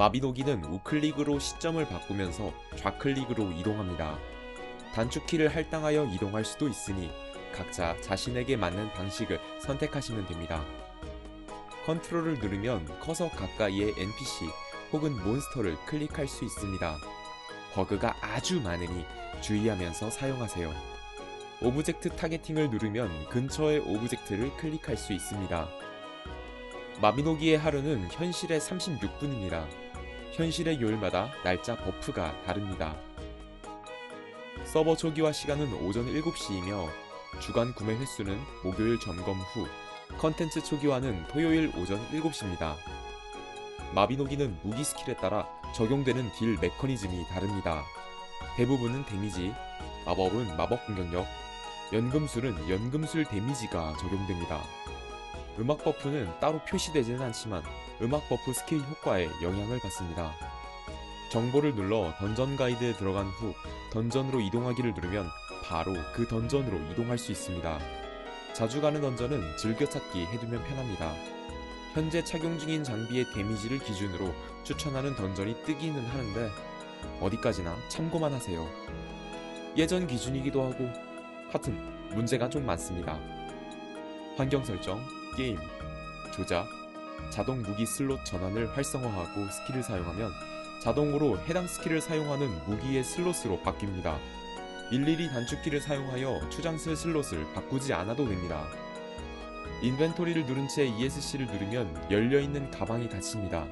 마비노기는 우클릭으로 시점을 바꾸면서 좌클릭으로 이동합니다. 단축키를 할당하여 이동할 수도 있으니 각자 자신에게 맞는 방식을 선택하시면 됩니다. 컨트롤을 누르면 커서 가까이의 NPC 혹은 몬스터를 클릭할 수 있습니다. 버그가 아주 많으니 주의하면서 사용하세요. 오브젝트 타겟팅을 누르면 근처의 오브젝트를 클릭할 수 있습니다. 마비노기의 하루는 현실의 36분입니다. 현실의 요일마다 날짜 버프가 다릅니다. 서버 초기화 시간은 오전 7시이며 주간 구매 횟수는 목요일 점검 후, 컨텐츠 초기화는 토요일 오전 7시입니다. 마비노기는 무기 스킬에 따라 적용되는 딜 메커니즘이 다릅니다. 대부분은 데미지, 마법은 마법 공격력, 연금술은 연금술 데미지가 적용됩니다. 음악 버프는 따로 표시되지는 않지만 음악 버프 스킬 효과에 영향을 받습니다. 정보를 눌러 던전 가이드에 들어간 후 던전으로 이동하기를 누르면 바로 그 던전으로 이동할 수 있습니다. 자주 가는 던전은 즐겨찾기 해두면 편합니다. 현재 착용 중인 장비의 데미지를 기준으로 추천하는 던전이 뜨기는 하는데 어디까지나 참고만 하세요. 예전 기준이기도 하고 하여튼 문제가 좀 많습니다. 환경 설정, 게임, 조작, 자동 무기 슬롯 전환을 활성화하고 스킬을 사용하면 자동으로 해당 스킬을 사용하는 무기의 슬롯으로 바뀝니다. 일일이 단축키를 사용하여 추장슬 슬롯을 바꾸지 않아도 됩니다. 인벤토리를 누른 채 ESC를 누르면 열려있는 가방이 닫힙니다.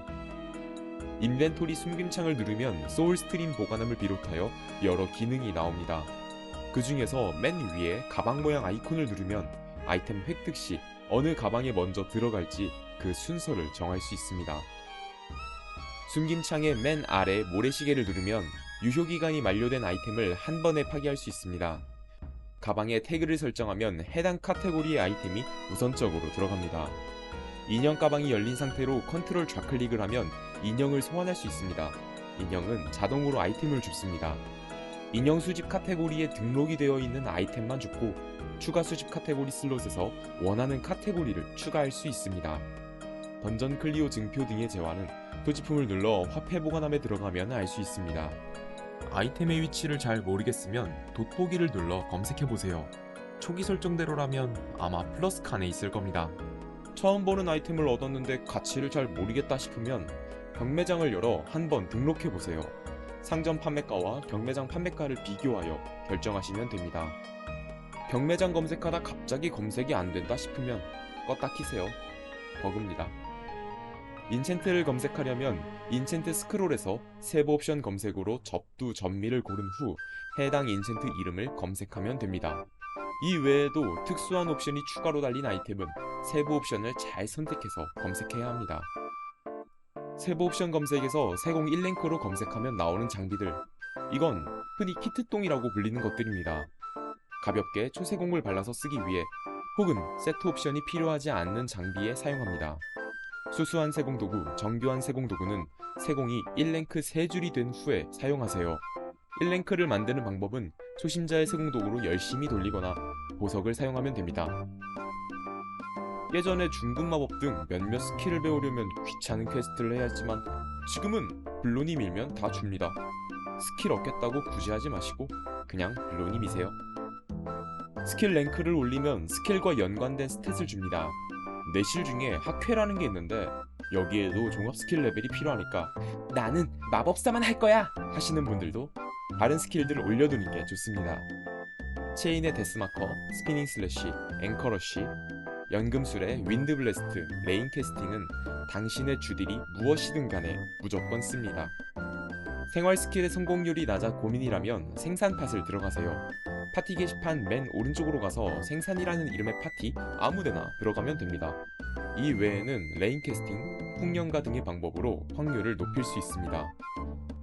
인벤토리 숨김창을 누르면 소울스트림 보관함을 비롯하여 여러 기능이 나옵니다. 그 중에서 맨 위에 가방 모양 아이콘을 누르면 아이템 획득 시 어느 가방에 먼저 들어갈지 그 순서를 정할 수 있습니다. 숨김창의 맨 아래 모래시계를 누르면 유효기간이 만료된 아이템을 한 번에 파기할 수 있습니다. 가방에 태그를 설정하면 해당 카테고리의 아이템이 우선적으로 들어갑니다. 인형 가방이 열린 상태로 컨트롤 좌클릭을 하면 인형을 소환할 수 있습니다. 인형은 자동으로 아이템을 줍습니다. 인형 수집 카테고리에 등록이 되어 있는 아이템만 줍고 추가 수집 카테고리 슬롯에서 원하는 카테고리를 추가할 수 있습니다. 던전 클리오 증표 등의 재화는 소지품을 눌러 화폐 보관함에 들어가면 알 수 있습니다. 아이템의 위치를 잘 모르겠으면 돋보기를 눌러 검색해보세요. 초기 설정대로라면 아마 플러스 칸에 있을 겁니다. 처음 보는 아이템을 얻었는데 가치를 잘 모르겠다 싶으면 경매장을 열어 한번 등록해보세요. 상점 판매가와 경매장 판매가를 비교하여 결정하시면 됩니다. 경매장 검색하다 갑자기 검색이 안 된다 싶으면 껐다 키세요. 버그입니다. 인챈트를 검색하려면 인챈트 스크롤에서 세부 옵션 검색으로 접두 전미를 고른 후 해당 인챈트 이름을 검색하면 됩니다. 이 외에도 특수한 옵션이 추가로 달린 아이템은 세부 옵션을 잘 선택해서 검색해야 합니다. 세부 옵션 검색에서 301랭크로 검색하면 나오는 장비들 이건 흔히 키트똥이라고 불리는 것들입니다. 가볍게 초세공을 발라서 쓰기 위해 혹은 세트 옵션이 필요하지 않는 장비에 사용합니다. 수수한 세공 도구, 정교한 세공 도구는 세공이 1랭크 3줄이 된 후에 사용하세요. 1랭크를 만드는 방법은 초심자의 세공 도구로 열심히 돌리거나 보석을 사용하면 됩니다. 예전에 중급 마법 등 몇몇 스킬을 배우려면 귀찮은 퀘스트를 해야 했지만 지금은 블론이 밀면 다 줍니다. 스킬 얻겠다고 굳이 하지 마시고 그냥 블론이 미세요. 스킬 랭크를 올리면 스킬과 연관된 스탯을 줍니다. 내실 중에 학회라는 게 있는데 여기에도 종합 스킬 레벨이 필요하니까 나는 마법사만 할 거야 하시는 분들도 다른 스킬들을 올려두는 게 좋습니다. 체인의 데스마커, 스피닝 슬래시, 앵커러쉬, 연금술의 윈드 블래스트, 레인 캐스팅은 당신의 주딜이 무엇이든 간에 무조건 씁니다. 생활 스킬의 성공률이 낮아 고민이라면 생산 팟을 들어가세요. 파티 게시판 맨 오른쪽으로 가서 생산이라는 이름의 파티 아무데나 들어가면 됩니다. 이 외에는 레인 캐스팅, 풍년가 등의 방법으로 확률을 높일 수 있습니다.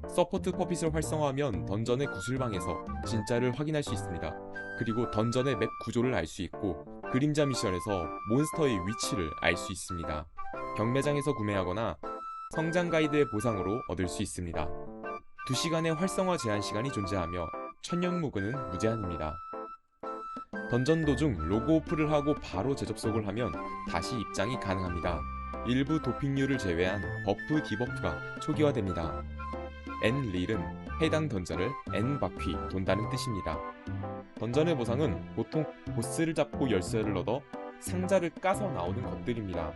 서포트 퍼핏을 활성화하면 던전의 구슬방에서 진짜를 확인할 수 있습니다. 그리고 던전의 맵 구조를 알 수 있고 그림자 미션에서 몬스터의 위치를 알 수 있습니다. 경매장에서 구매하거나 성장 가이드의 보상으로 얻을 수 있습니다. 2시간의 활성화 제한 시간이 존재하며 천연 무근은 무제한입니다. 던전 도중 로그 오프를 하고 바로 재접속을 하면 다시 입장이 가능합니다. 일부 도핑류를 제외한 버프 디버프가 초기화됩니다. N 릴은 해당 던전을 N 바퀴 돈다는 뜻입니다. 던전의 보상은 보통 보스를 잡고 열쇠를 얻어 상자를 까서 나오는 것들입니다.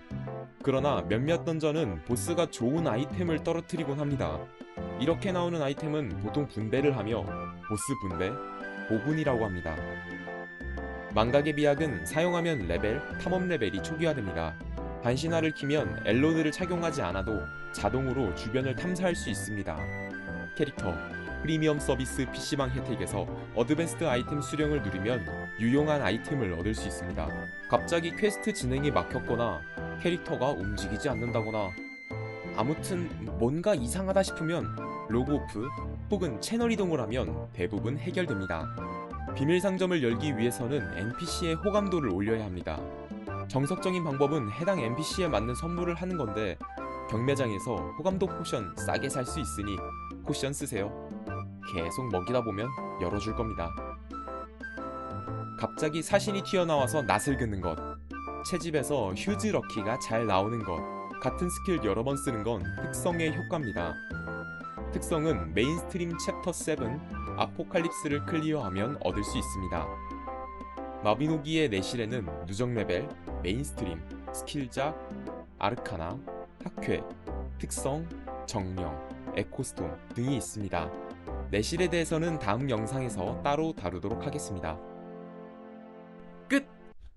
그러나 몇몇 던전은 보스가 좋은 아이템을 떨어뜨리곤 합니다. 이렇게 나오는 아이템은 보통 분배를 하며 보스 분배, 보분이라고 합니다. 망각의 비약은 사용하면 레벨, 탐험 레벨이 초기화됩니다. 반신화를 키면 엘로드를 착용하지 않아도 자동으로 주변을 탐사할 수 있습니다. 캐릭터 프리미엄 서비스 PC방 혜택에서 어드밴스드 아이템 수령을 누르면 유용한 아이템을 얻을 수 있습니다. 갑자기 퀘스트 진행이 막혔거나 캐릭터가 움직이지 않는다거나 아무튼 뭔가 이상하다 싶으면 로그 오프 혹은 채널 이동을 하면 대부분 해결됩니다. 비밀 상점을 열기 위해서는 NPC의 호감도를 올려야 합니다. 정석적인 방법은 해당 NPC에 맞는 선물을 하는 건데 경매장에서 호감도 포션 싸게 살 수 있으니 포션 쓰세요. 계속 먹이다 보면 열어줄 겁니다. 갑자기 사신이 튀어나와서 낯을 긋는 것, 채집에서 휴즈 럭키가 잘 나오는 것, 같은 스킬 여러 번 쓰는 건 특성의 효과입니다. 특성은 메인스트림 챕터 7 아포칼립스를 클리어하면 얻을 수 있습니다. 마비노기의 내실에는 누적 레벨, 메인스트림, 스킬작, 아르카나, 학회, 특성, 정령, 에코스톤 등이 있습니다. 내실에 대해서는 다음 영상에서 따로 다루도록 하겠습니다.